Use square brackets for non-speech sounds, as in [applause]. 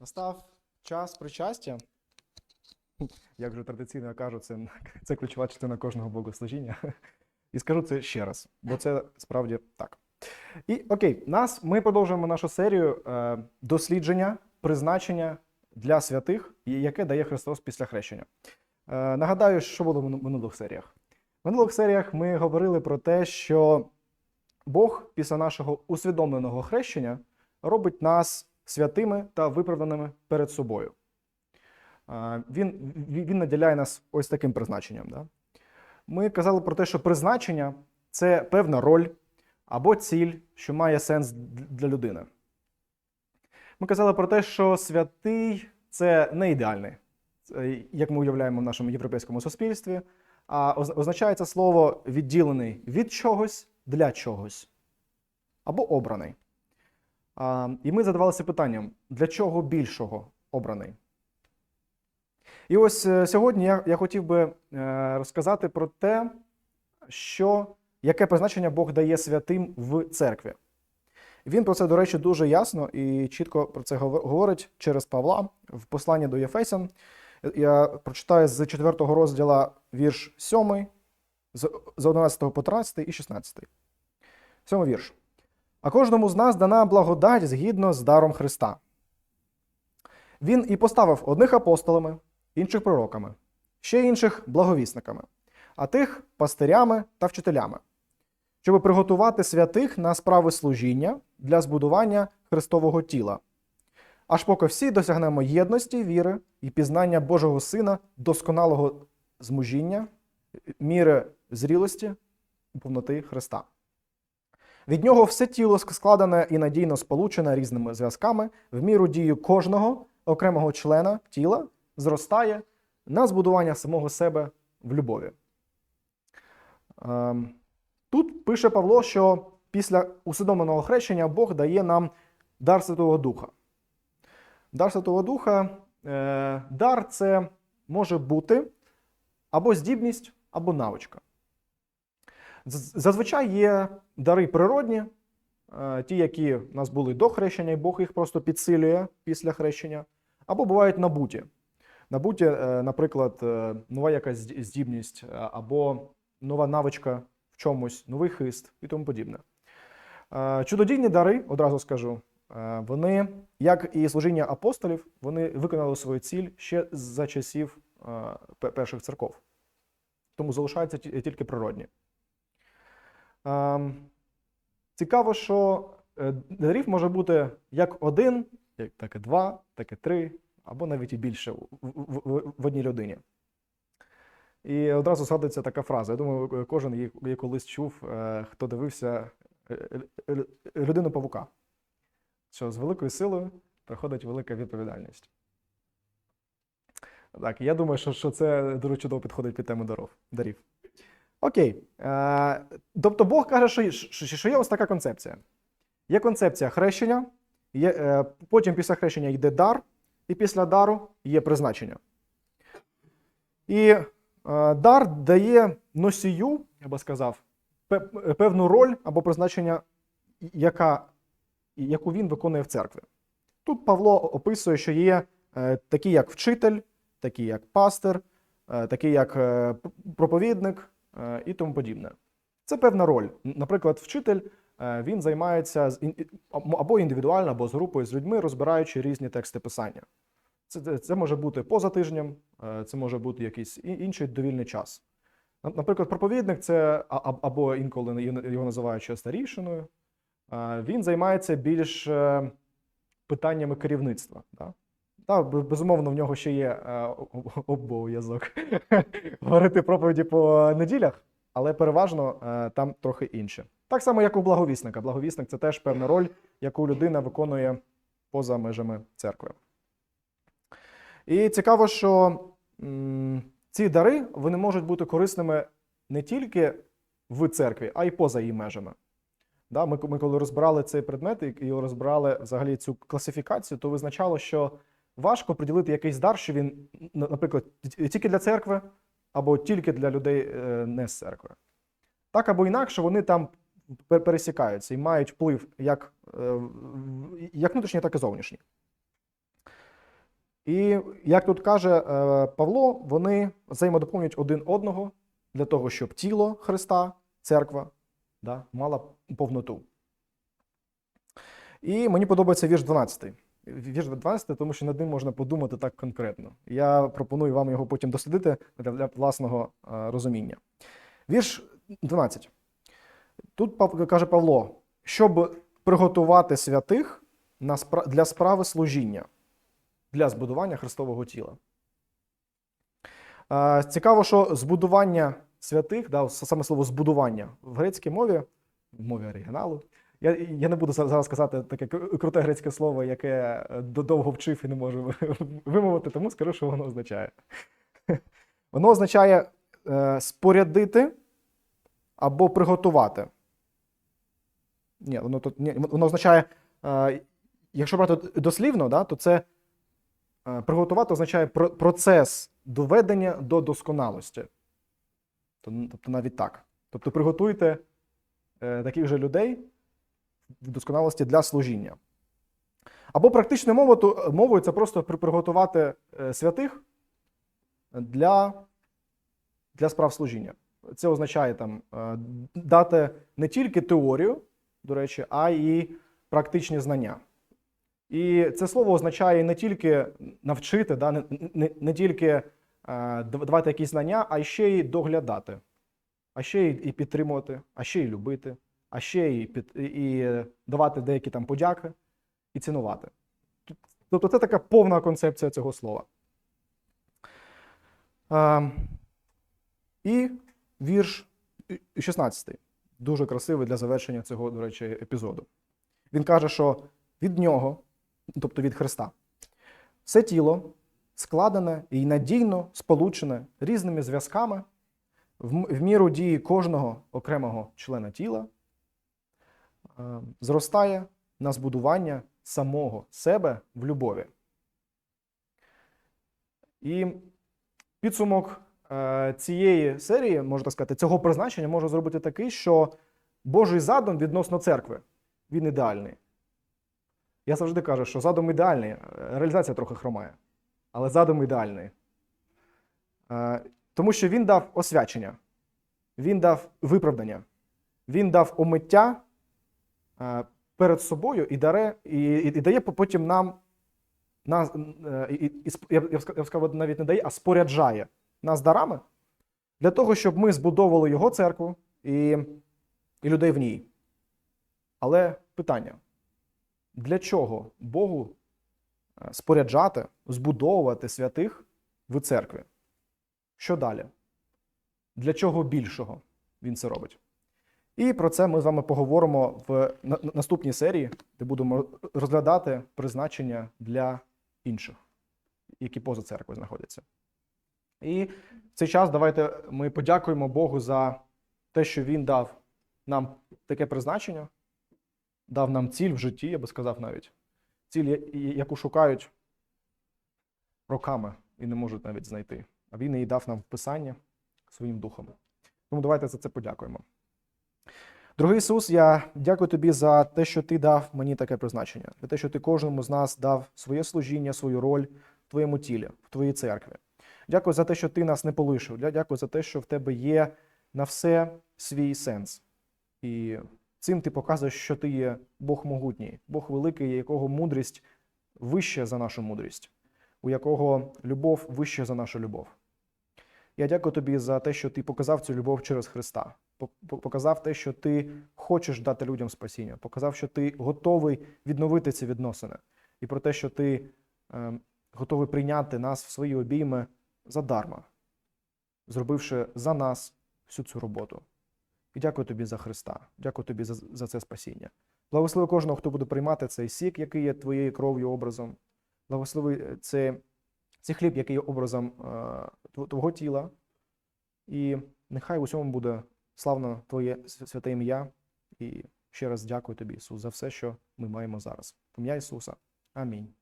Настав час причастя. Як вже традиційно я кажу, це, це ключова частина кожного богослужіння. І скажу це ще раз, бо це справді так. І окей, нас ми продовжуємо нашу серію е, дослідження, призначення для святих, яке дає Христос після хрещення. Е, нагадаю, що було в минулих серіях. В минулих серіях ми говорили про те, що Бог після нашого усвідомленого хрещення робить нас святими та виправданими перед собою. Він, він наділяє нас ось таким призначенням. Да? Ми казали про те, що призначення це певна роль або ціль, що має сенс для людини. Ми казали про те, що святий це не ідеальний, як ми уявляємо в нашому європейському суспільстві, а оз- означає слово відділений від чогось для чогось або обраний. І ми задавалися питанням, для чого більшого обраний? І ось е, сьогодні я, я хотів би е, розказати про те, що, яке призначення Бог дає святим в церкві. Він про це, до речі, дуже ясно і чітко про це говорить через Павла в посланні до Єфесян. Я прочитаю з 4 розділа вірш 7, з з 11 по 13 і 16. Сьомий вірш. А кожному з нас дана благодать згідно з даром Христа. Він і поставив одних апостолами, інших пророками, ще інших благовісниками, а тих пастирями та вчителями, щоб приготувати святих на справи служіння для збудування Христового тіла, аж поки всі досягнемо єдності віри і пізнання Божого Сина, досконалого змужіння, міри зрілості повноти Христа. Від нього все тіло складене і надійно сполучене різними зв'язками, в міру дію кожного окремого члена тіла зростає на збудування самого себе в любові. Ем, Тут пише Павло, що після усвідомленого хрещення Бог дає нам дар Святого Духа. Дар Святого Духа, е, дар це може бути або здібність, або навичка. Зазвичай є дари природні, е, ті, які в нас були до хрещення, і Бог їх просто підсилює після хрещення, або бувають набуті. Набуті, е, наприклад, е, нова якась здібність, або нова навичка в чомусь, новий хист і тому подібне. Чудодійні дари, одразу скажу, вони, як і служіння апостолів, вони виконали свою ціль ще за часів перших церков. Тому залишаються тільки природні. Ем, Цікаво, що е, дарів може бути як один, так і два, так і три, або навіть і більше в, одній людині. І одразу згадується така фраза. Я думаю, е, кожен її колись чув, е, хто дивився людину павука, що з великою силою приходить велика відповідальність. Так, я думаю, що, що це дуже чудово підходить під тему даров, дарів. Окей. Е, тобто Бог каже, що, є- ось така концепція. Є концепція хрещення, є, е, потім після хрещення йде дар, і після дару є призначення. І е, дар дає носію, я би сказав, певну роль або призначення, яка, яку він виконує в церкві. Тут Павло описує, що є такі, як вчитель, такі як пастир, такі як проповідник і тому подібне. Це певна роль. Наприклад, вчитель е, він займається або індивідуально, або з групою з людьми, розбираючи різні тексти писання. Це, це, може бути поза тижнем, е, це може бути якийсь інший довільний час. Наприклад, проповідник це або інколи його називають старішиною. е, Він займається більш е, питаннями керівництва. Да? Та, безумовно, в нього ще є е, обов'язок [laughs] говорити проповіді по неділях, але переважно е, там трохи інше. Так само, як у благовісника. Благовісник це теж певна роль, яку людина виконує поза межами церкви. І цікаво, що ці дари вони можуть бути корисними не тільки в церкві, а й поза її межами. Ми, коли розбирали цей предмет і розбирали взагалі цю класифікацію, то визначало, що важко приділити якийсь дар, що він, наприклад, тільки для церкви або тільки для людей е, не з церкви. Так або інакше вони там пересікаються і мають вплив як, е, як внутрішній, так і зовнішній. І як тут каже е, Павло, вони взаємодоповнюють один одного для того, щоб тіло Христа, церква, да, мала повноту. І мені подобається вірш 12. Вірш 12, тому що над ним можна подумати так конкретно. Я пропоную вам його потім дослідити для, власного е, розуміння. Вірш 12. Тут каже Павло, щоб приготувати святих для справи служіння, для збудування Христового тіла. Е, Цікаво, що збудування святих, да, саме слово збудування в грецькій мові, в мові оригіналу. Я, я не буду зараз казати таке круте грецьке слово, яке е, довго вчив і не можу [laughs] вимовити, тому скажу, що воно означає. [laughs] Воно означає е, спорядити або приготувати. Ні, воно тут ні, воно означає, е, якщо брати дослівно, да, то це е, приготувати означає про- процес доведення до досконалості. Тобто навіть так. Тобто приготуйте е, таких же людей досконалості для служіння. Або практичною мовою, мовою це просто приготувати е, святих для, для справ служіння. Це означає там е, дати не тільки теорію, до речі, а й практичні знання. І це слово означає не тільки навчити, да, не, не, не тільки е, давати якісь знання, а ще й доглядати, а ще й підтримувати, а ще й любити, а ще й під, і давати деякі там подяки і цінувати. Тобто це така повна концепція цього слова. Е, і вірш 16. Дуже красивий для завершення цього, до речі, епізоду. Він каже, що від нього, тобто від Христа, все тіло складене і надійно сполучене різними зв'язками в міру дії кожного окремого члена тіла, зростає на збудування самого себе в любові. І підсумок е, цієї серії, можна сказати, цього призначення можу зробити такий, що Божий задум відносно церкви він ідеальний. Я завжди кажу, що задум ідеальний, е, реалізація трохи хромає, але задум ідеальний. Е, Тому що він дав освячення, він дав виправдання, він дав омиття е, перед собою і, даре, і, і, і дає потім нам, нас, е, і, і, я б сказав, навіть не дає, а споряджає нас дарами для того, щоб ми збудовували його церкву і, і людей в ній. Але питання: для чого Богу е, споряджати, збудовувати святих в церкві? Що далі? Для чого більшого він це робить? І про це ми з вами поговоримо в на- на- наступній серії, де будемо розглядати призначення для інших, які поза церквою знаходяться. І в цей час давайте ми подякуємо Богу за те, що Він дав нам таке призначення, дав нам ціль в житті, я би сказав навіть. Ціль, яку шукають роками і не можуть навіть знайти. А він її дав нам в Писання своїм духом. Тому давайте за це подякуємо. Дорогий Ісус, я дякую тобі за те, що ти дав мені таке призначення, за те, що ти кожному з нас дав своє служіння, свою роль в твоєму тілі, в твоїй церкві. Дякую за те, що ти нас не полишив. Дякую за те, що в тебе є на все свій сенс. І цим ти показуєш, що ти є Бог могутній, Бог великий, якого мудрість вища за нашу мудрість, у якого любов вища за нашу любов. Я дякую тобі за те, що ти показав цю любов через Христа. По- по- Показав те, що ти хочеш дати людям спасіння, показав, що ти готовий відновити ці відносини, і про те, що ти е, готовий прийняти нас в свої обійми задарма, зробивши за нас всю цю роботу. І дякую тобі за Христа. Дякую тобі за, за це спасіння. Благослови кожного, хто буде приймати цей сік, який є твоєю кров'ю образом. Благослови е, це, цей хліб, який є образом е, твого тіла. І нехай у всьому буде славно Твоє святе ім'я. І ще раз дякую тобі, Ісус, за все, що ми маємо зараз. Ім'я Ісуса. Амінь.